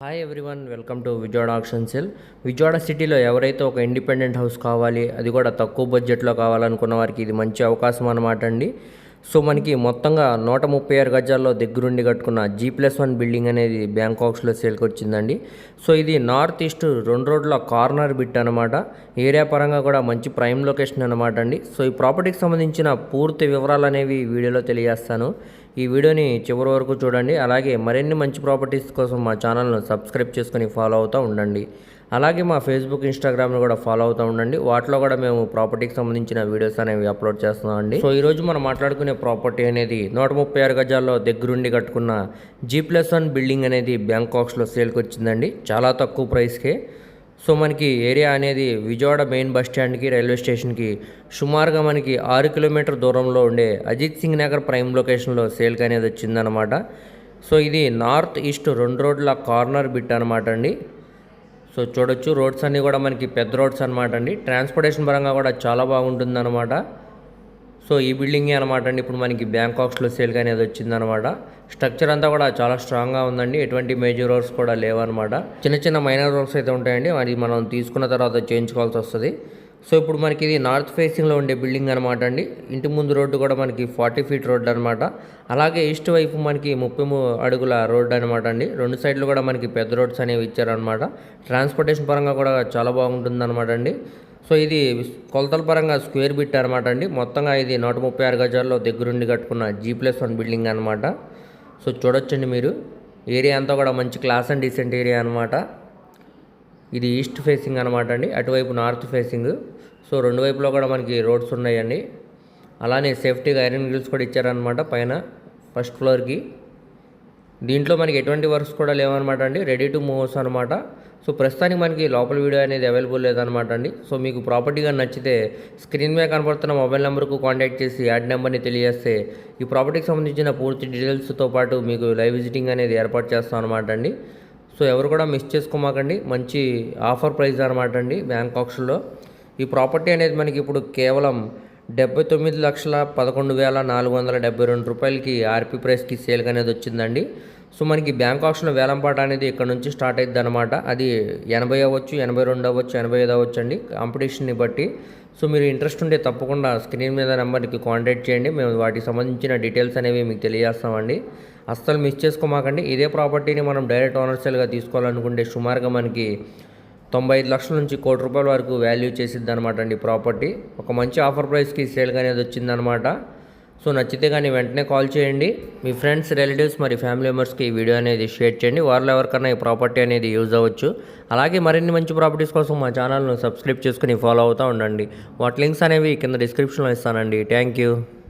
Hi everyone welcome to Vijayawada auction sale Vijayawada సిటీలో ఎవరైతే ఒక ఇండిపెండెంట్ హౌస్ కావాలి అది కూడా తక్కువ బడ్జెట్లో కావాలనుకున్న వారికి ఇది మంచి అవకాశం అన్నమాట అండి. సో మనకి మొత్తంగా నూట ముప్పై ఆరు గజాల్లో దగ్గరుండి కట్టుకున్న జీ ప్లస్ వన్ బిల్డింగ్ అనేది బ్యాంకాక్స్లో సేల్కి వచ్చిందండి సో ఇది నార్త్ ఈస్ట్ రెండు రోడ్ల కార్నర్ బిట్ అనమాట ఏరియా పరంగా కూడా మంచి ప్రైమ్ లొకేషన్ అనమాట అండి. సో ఈ ప్రాపర్టీకి సంబంధించిన పూర్తి వివరాలు అనేవి వీడియోలో తెలియజేస్తాను. ఈ వీడియోని చివరి వరకు చూడండి. అలాగే మరిన్ని మంచి ప్రాపర్టీస్ కోసం మా ఛానల్ను సబ్స్క్రైబ్ చేసుకుని ఫాలో అవుతూ ఉండండి. అలాగే మా ఫేస్బుక్ ఇన్స్టాగ్రామ్లో కూడా ఫాలో అవుతూ ఉండండి. వాటిలో కూడా మేము ప్రాపర్టీకి సంబంధించిన వీడియోస్ అనేవి అప్లోడ్ చేస్తున్నాం అండి. సో ఈరోజు మనం మాట్లాడుకునే ప్రాపర్టీ అనేది నూట ముప్పై ఆరు గజాల్లో దగ్గరుండి కట్టుకున్న జీ ప్లస్ వన్ బిల్డింగ్ అనేది బ్యాంకాక్స్లో సేల్కి వచ్చిందండి. చాలా తక్కువ ప్రైస్కే. సో మనకి ఏరియా అనేది విజయవాడ మెయిన్ బస్ స్టాండ్కి రైల్వే స్టేషన్కి సుమారుగా మనకి ఆరు కిలోమీటర్ దూరంలో ఉండే అజిత్ సింగ్ నగర్ ప్రైమ్ లొకేషన్లో సేల్కి అనేది వచ్చిందనమాట సో ఇది నార్త్ ఈస్ట్ రెండు రోడ్ల కార్నర్ బిట్ అనమాట అండి. సో చూడొచ్చు రోడ్స్ అన్నీ కూడా మనకి పెద్ద రోడ్స్ అనమాట అండి. ట్రాన్స్పోర్టేషన్ పరంగా కూడా చాలా బాగుంటుంది అనమాట సో ఈ బిల్డింగే అనమాట అండి. ఇప్పుడు మనకి బ్యాంకాక్స్లో సేల్గా అనేది వచ్చిందనమాట స్ట్రక్చర్ అంతా కూడా చాలా స్ట్రాంగ్గా ఉందండి. ఎటువంటి మేజర్ వర్క్స్ కూడా లేవన్నమాట. చిన్న చిన్న మైనర్ వర్క్స్ అయితే ఉంటాయండి. అది మనం తీసుకున్న తర్వాత చేయించుకోవాల్సి వస్తుంది. సో ఇప్పుడు మనకి ఇది నార్త్ ఫేసింగ్లో ఉండే బిల్డింగ్ అనమాట అండి. ఇంటి ముందు రోడ్డు కూడా మనకి ఫార్టీ ఫీట్ రోడ్ అనమాట అలాగే ఈస్ట్ వైపు మనకి ముప్పై అడుగుల రోడ్డు అనమాట అండి. రెండు సైడ్లు కూడా మనకి పెద్ద రోడ్స్ అనేవి ఇచ్చారనమాట ట్రాన్స్పోర్టేషన్ పరంగా కూడా చాలా బాగుంటుంది అనమాట అండి. సో ఇది కొలతల పరంగా స్క్వేర్ బిట్ అనమాట అండి. మొత్తంగా ఇది నూట ముప్పై ఆరు గజాల్లో దగ్గరుండి కట్టుకున్న జీ ప్లస్ వన్ బిల్డింగ్ అనమాట సో చూడొచ్చండి మీరు. ఏరియా అంతా కూడా మంచి క్లాస్ అండ్ డీసెంట్ ఏరియా అనమాట ఇది ఈస్ట్ ఫేసింగ్ అనమాట అండి. అటువైపు నార్త్ ఫేసింగ్. సో రెండు వైపులో కూడా మనకి రోడ్స్ ఉన్నాయండి. అలానే సేఫ్టీగా ఐరన్ గ్రిల్స్ కూడా ఇచ్చారనమాట పైన ఫస్ట్ ఫ్లోర్కి. దీంట్లో మనకి ఎటువంటి వర్క్స్ కూడా లేవన్నమాట అండి రెడీ టు మూవ్స్ అనమాట సో ప్రస్తుతానికి మనకి లోపల వీడియో అనేది అవైలబుల్ లేదనమాట అండి. సో మీకు ప్రాపర్టీగా నచ్చితే స్క్రీన్ మీద కనపడుతున్న మొబైల్ నెంబర్కు కాంటాక్ట్ చేసి యాడ్ నెంబర్ని తెలియజేస్తే ఈ ప్రాపర్టీకి సంబంధించిన పూర్తి డీటెయిల్స్తో పాటు మీకు లైవ్ విజిటింగ్ అనేది ఏర్పాటు చేస్తాం అనమాట అండి. సో ఎవరు కూడా మిస్ చేసుకోమాకండి మంచి ఆఫర్ ప్రైస్ అనమాట అండి బ్యాంకాక్స్లో ఈ ప్రాపర్టీ అనేది మనకి ఇప్పుడు కేవలం డెబ్బై తొమ్మిది లక్షల పదకొండు వేల నాలుగు వందల డెబ్బై రెండు రూపాయలకి ఆర్పీ ప్రైస్కి సేల్ అనేది వచ్చిందండి. సో మనకి బ్యాంక్ ఆప్షన్ వేలంపాట అనేది ఇక్కడ నుంచి స్టార్ట్ అయింది అనమాట అది ఎనభై అవ్వచ్చు ఎనభై రెండు అవ్వచ్చు ఎనభై ఐదు అవ్వచ్చు అండి. కాంపిటీషన్ని బట్టి. సో మీరు ఇంట్రెస్ట్ ఉంటే తప్పకుండా స్క్రీన్ మీద నెంబర్కి కాంటాక్ట్ చేయండి. మేము వాటికి సంబంధించిన డీటెయిల్స్ అనేవి మీకు తెలియజేస్తామండి. అస్సలు మిస్ చేసుకోమాకండి. ఇదే ప్రాపర్టీని మనం డైరెక్ట్ ఓనర్సెల్గా తీసుకోవాలనుకుంటే సుమారుగా మనకి తొంభై ఐదు లక్షల నుంచి కోటి రూపాయల వరకు వాల్యూ చేసిద్ది అనమాట అండి ప్రాపర్టీ. ఒక మంచి ఆఫర్ ప్రైస్కి సేల్గా అనేది వచ్చిందనమాట సో నచ్చితే కానీ వెంటనే కాల్ చేయండి. మీ ఫ్రెండ్స్ రిలేటివ్స్ మరి ఫ్యామిలీ మెంబర్స్కి ఈ వీడియో అనేది షేర్ చేయండి. వారిలో ఎవరికైనా ఈ ప్రాపర్టీ అనేది యూజ్ అవ్వచ్చు. అలాగే మరిన్ని మంచి ప్రాపర్టీస్ కోసం మా ఛానల్ను సబ్స్క్రైబ్ చేసుకుని ఫాలో అవుతూ ఉండండి. వాటి లింక్స్ అనేవి కింద డిస్క్రిప్షన్లో ఇస్తానండి. Thank you